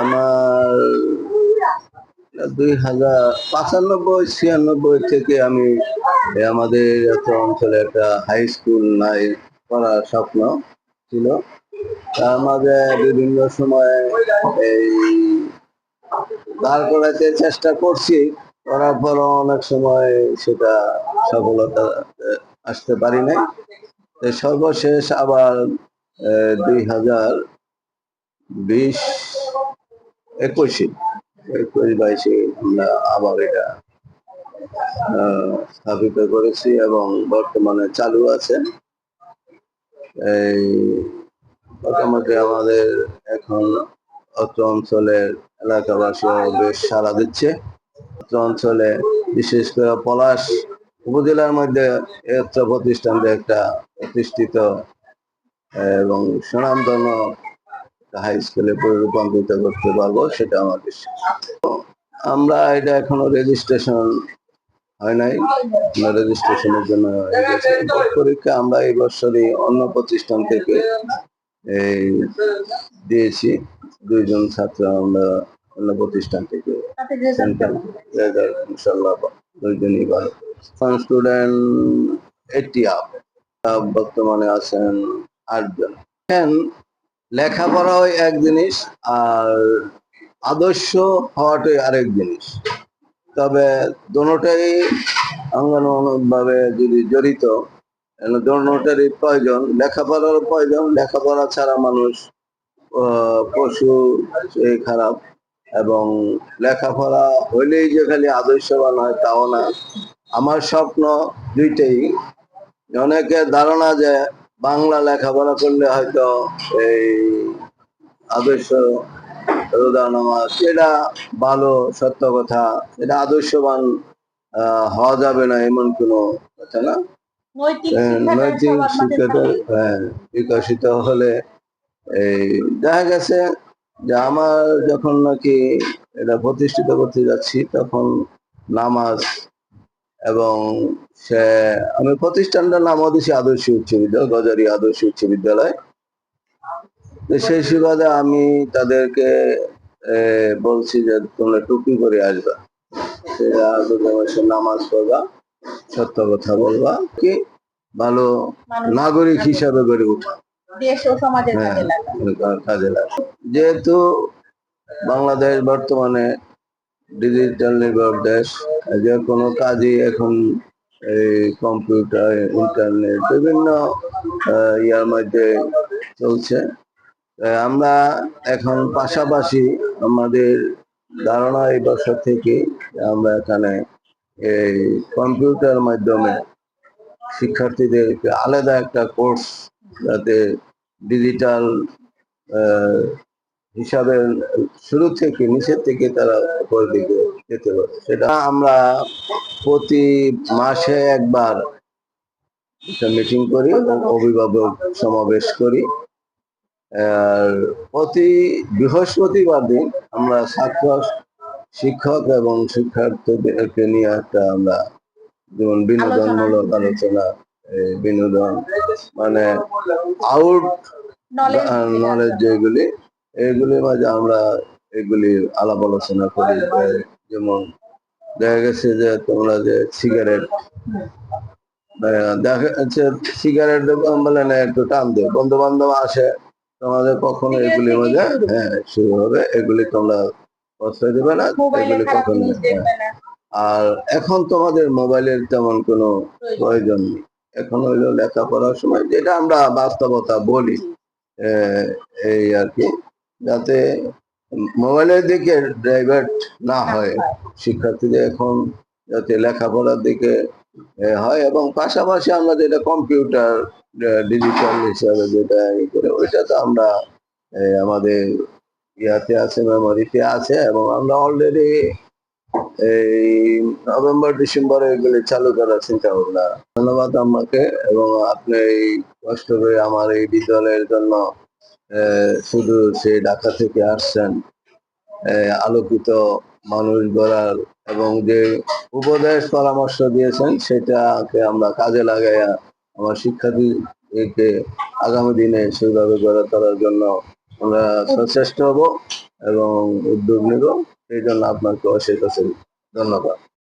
আমার দুই হাজার পাঁচানব্বই, ছিয়ানব্বই থেকে আমি আমাদের একটা অঞ্চলে একটা হাই স্কুল নাই করার স্বপ্ন ছিল। তার মাঝে বিভিন্ন সময় এই দাঁড় করাতে চেষ্টা করছি, করার পর অনেক সময় সেটা সফলতা আসতে পারি নাই। সর্বশেষ আবার দুই হাজার বিশ একুশে, একুশ বাইশে আমরা আবার এটা স্থাপিত করেছি এবং বর্তমানে চালু আছে। এই মোটামুটি আমাদের এখন অত্র অঞ্চলের এলাকাবাসী বেশ সাড়া দিচ্ছে। অত্র অঞ্চলে বিশেষ করে পলাশ উপজেলার মধ্যে অত্র প্রতিষ্ঠানটা একটা প্রতিষ্ঠিত, এবং সুনামধন্য হাই স্কুলে রূপান্তরিত করতে পারব, সেটা আমার আমরা এটা এখনও রেজিস্ট্রেশন হয় নাই। রেজিস্ট্রেশনের জন্য পরীক্ষা আমরা এই বছরই অন্য প্রতিষ্ঠান থেকে এই দিয়েছি। দুইজন ছাত্র আমরা অন্য প্রতিষ্ঠান থেকে ইনশাল্লাহ দুইজনই ভালো। স্টুডেন্ট এইটি আপ বর্তমানে আছেন আটজন। এখন লেখাপড়া ওই এক জিনিস আর আদর্শ হওয়াটাই আরেক জিনিস। তবে দোনোটাই অঙ্গানুভাবে যদি জড়িত দোনোটারই প্রয়োজন। লেখাপড়ারও প্রয়োজন। লেখাপড়া ছাড়া মানুষ পশু এই খারাপ। এবং লেখাপড়া হইলেই যে খালি আদর্শবান হয় তাও না। আমার স্বপ্ন দুইটাই। অনেকের ধারণা যে বাংলা লেখাপড়া করলে হয়তো এই আদর্শ রোদা নামাজ এটা ভালো সত্য কথা এটা আদর্শবান হওয়া যাবে না এমন কোনো কথা না নৈতিক হ্যাঁ, শিক্ষাটা। হ্যাঁ, বিকশিত হলে এই দেখা গেছে যে আমার যখন নাকি এটা প্রতিষ্ঠিত করতে যাচ্ছি তখন নামাজ এবং সে আমি প্রতিষ্ঠানটার নাম দিছি আদর্শ উচ্চ বিদ্যালয় গজারি আদর্শ উচ্চ বিদ্যালয়। সেই সুবাদে আমি তাদেরকে বলছি যে তোমরা টুপি করে আসবা। সে নামাজ পড়বা সত্য কথা বলবা কি ভালো নাগরিক হিসাবে গড়ে ওঠা দেশ ও সমাজের হ্যাঁ। কাজে লাগা কাজে লাগে যেহেতু বাংলাদেশ বর্তমানে ডিজিটাল নির্ভর দেশ যে কোনো কাজই এখন এই কম্পিউটার ইন্টারনেট বিভিন্ন ইয়ার মধ্যে চলছে। আমরা এখন পাশাপাশি আমাদের ধারণা এই বছর থেকে আমরা এখানে এই কম্পিউটার মাধ্যমে শিক্ষার্থীদের আলাদা একটা কোর্স যাতে ডিজিটাল হিসাবে শুরু থেকে নিচের থেকে তারা উপর দিকে যেতে পারে। সেটা আমরা প্রতি মাসে একবার মিটিং করি অভিভাবক সমাবেশ করি। আর প্রতি বৃহস্পতিবার দিন আমরা ছাত্র শিক্ষক এবং শিক্ষার্থীদেরকে নিয়ে একটা আমরা যেমন বিনোদনমূলক আলোচনা। বিনোদন মানে আউট নলেজ যেগুলি এগুলির মাঝে আমরা এগুলি আলাপ আলোচনা করি যেমন দেখা গেছে যে তোমরা যে সিগারেট দেখা যাচ্ছে সিগারেট বলে না একটু টান দেয়। বন্ধু বান্ধব আসে তোমাদের কখনো এগুলির মধ্যে হ্যাঁ শুরু হবে। এগুলি তোমরা প্রশ্রয় দেবে না এগুলি কখনো হ্যাঁ। আর এখন তোমাদের মোবাইলের তেমন কোনো প্রয়োজন। নেই। এখন হইল লেখাপড়ার সময় যেটা আমরা বাস্তবতা বলি। আহ, এই আর কি। যাতে মোবাইলের দিকে ডাইভার্ট না হয়। শিক্ষার্থীদের এখন যাতে লেখাপড়ার দিকে হয় এবং পাশাপাশি আমরা যেটা কম্পিউটার ডিজিটাল হিসাবে যেটা করে ওইটা তো আমরা আমাদের ইয়াতে আছে মেমোরিতে আছে এবং আমরা অলরেডি এই নভেম্বর ডিসেম্বরে এগুলি চালু করার চিন্তা ভাবনা ধন্যবাদ আমাকে এবং আপনি এই কষ্ট করে আমার এই বিদ্যালয়ের জন্য শুধু সে ঢাকা থেকে আসছেন আলোকিত মানুষ গড়ার এবং যে উপদেশ পরামর্শ দিয়েছেন, সেটাকে আমরা কাজে লাগাইয়া আমার শিক্ষার্থীকে আগামী দিনে সেইভাবে গড়ে তোলার জন্য আমরা সচেষ্ট হব এবং উদ্যোগ নিব। সেই জন্য আপনাকে অশেষ অশেষ ধন্যবাদ।